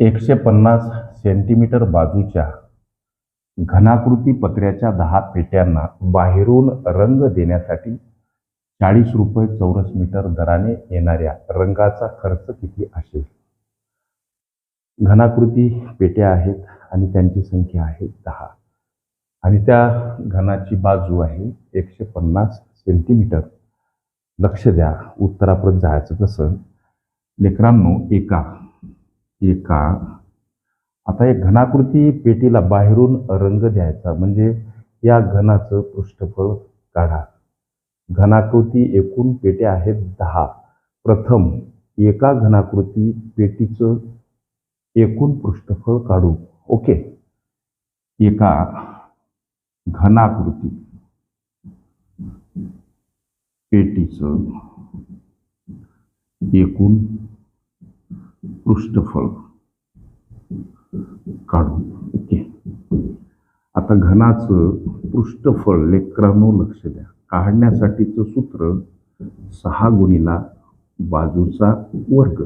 एकशे पन्नास सेंटीमीटर बाजूच्या घनाकृती पत्र्याच्या दहा पेट्यांना बाहेरून रंग देण्यासाठी चाळीस रुपये चौरस मीटर दराने येणाऱ्या रंगाचा खर्च किती असेल? घनाकृती पेट्या आहेत आणि त्यांची संख्या आहे दहा. आणि त्या घनाची बाजू आहे एकशे पन्नास सेंटीमीटर. लक्ष द्या उत्तराप्रत जायचं कसं? लेकरांनो एका एका आता एक घनाकृती पेटीला बाहेरून रंग द्यायचा. म्हणजे या घनाचं पृष्ठफळ काढा. घनाकृती एकूण पेट्या आहेत दहा. प्रथम एका घनाकृती पेटीचं एकूण पृष्ठफळ काढू. ओके. एका घनाकृती पेटीचं एकूण पृष्ठफळ काढू. ओके. आता घनाचं पृष्ठफळ लेकरांनो लक्ष द्या. काढण्यासाठीचं सूत्र सहा गुणिला बाजूचा वर्ग.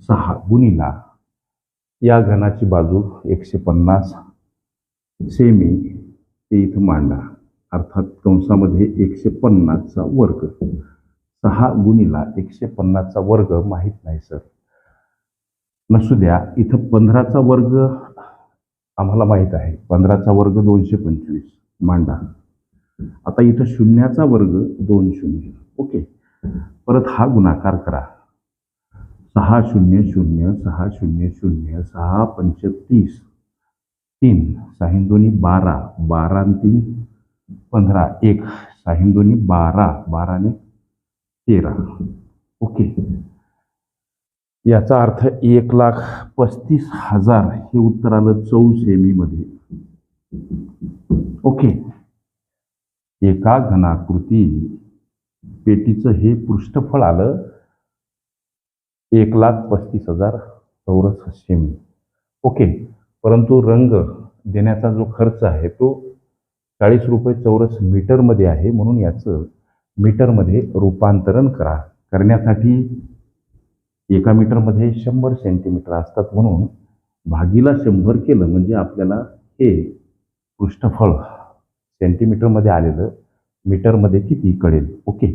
सहा गुणिला या घनाची बाजू एकशे पन्नास. सेमी ते इथं मांडा. अर्थात कंसामध्ये एकशे पन्नासचा वर्ग. सहा गुणिला एकशे पन्नासचा वर्ग माहीत नाही सर. नसू द्या इथं पंधराचा वर्ग आम्हाला माहीत आहे. पंधराचा वर्ग दोनशे पंचवीस. मांडा. आता इथं शून्याचा वर्ग दोन शून्य. ओके. परत हा गुणाकार करा. सहा शून्य शून्य सहा शून्य शून्य सहा पंच तीस तीन साहिंदोनी बारा. बारा तीन पंधरा. एक. साहिंदोनी बारा. बाराने तेरा. ओके. याचा अर्थ एक लाख पस्तीस हजार हे उत्तर आलं चौ सेमीमध्ये ओके. एका घनाकृती पेटीचं हे पृष्ठफळ आलं एक लाख पस्तीस हजार चौरस सेमी ओके. परंतु रंग देण्याचा जो खर्च आहे तो चाळीस रुपये चौरस मीटरमध्ये आहे. म्हणून याचं मीटरमध्ये रूपांतरण करा. करण्यासाठी एका मीटरमध्ये शंभर सेंटीमीटर असतात म्हणून भागीला शंभर केलं म्हणजे आपल्याला हे पृष्ठफळ सेंटीमीटरमध्ये आलेलं मीटरमध्ये किती कळेल? ओके.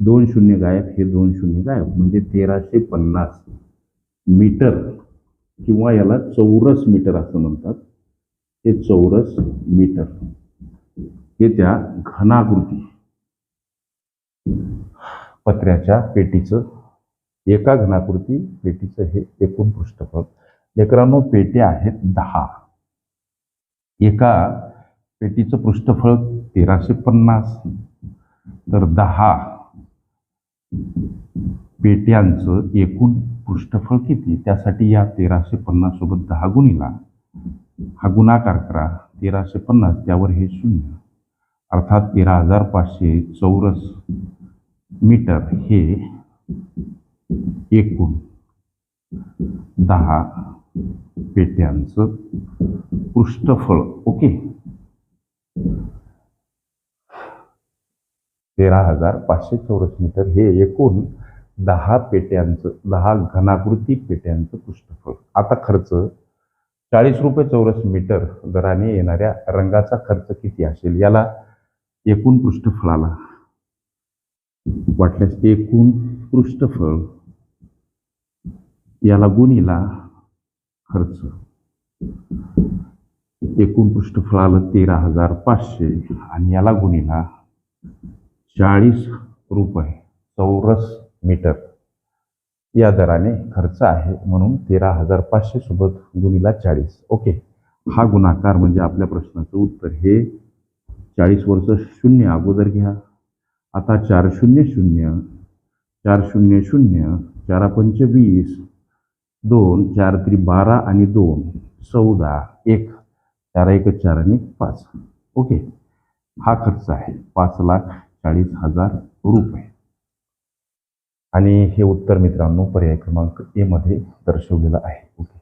दोन शून्य गायब हे दोन शून्य गायब. म्हणजे तेराशे पन्नास मीटर किंवा याला चौरस मीटर असं म्हणतात. हे चौरस मीटर. हे त्या घनाकृती पत्र्याच्या पेटीचं एका घनाकृती पेटीचं हे एकूण पृष्ठफळ. लेकरांनो पेट्या आहेत दहा. एका पेटीचं पृष्ठफळ तेराशे पन्नास. तर दहा पेट्यांचं एकूण पृष्ठफळ किती? त्यासाठी या तेराशे पन्नास सोबत दहा गुणीला. हा गुणाकार करा. तेराशे पन्नास त्यावर हे शून्य. अर्थात तेरा हजार पाचशे चौरस मीटर हे एकूण दहा पेट्यांचं पृष्ठफळ. ओके? तेरा हजार पाचशे चौरस मीटर हे एकूण दहा पेट्यांचं दहा घनाकृती पेट्यांचं पृष्ठफळ. आता खर्च चाळीस रुपये चौरस मीटर दराने येणाऱ्या रंगाचा खर्च किती असेल? याला एकूण पृष्ठफळाला वाटल्यास एकूण पृष्ठफळ याला गुणीला खर्च. एकूण पृष्ठफळालं तेरा हजार पाचशे आणि याला गुणीला चाळीस रुपये चौरस मीटर. या दराने खर्च आहे म्हणून तेरा हजार पाचशे सोबत गुणीला चाळीस. ओके. हा गुणाकार म्हणजे आपल्या प्रश्नाचं उत्तर हे चाळीस वर्ष शून्य अगोदर घ्या. आता चार शून्य शून्य चार शून्य शून्य चारा पंच वीस दोन चार त्री बारा आणि दोन. चौदा एक. चार एक चार आणि पाच. ओके? हा खर्च आहे. पाच लाख चाळीस हजार रुपये. आणि हे उत्तर मित्रांनो पर्याय क्रमांक ए मध्ये दर्शवलेलं आहे. ओके?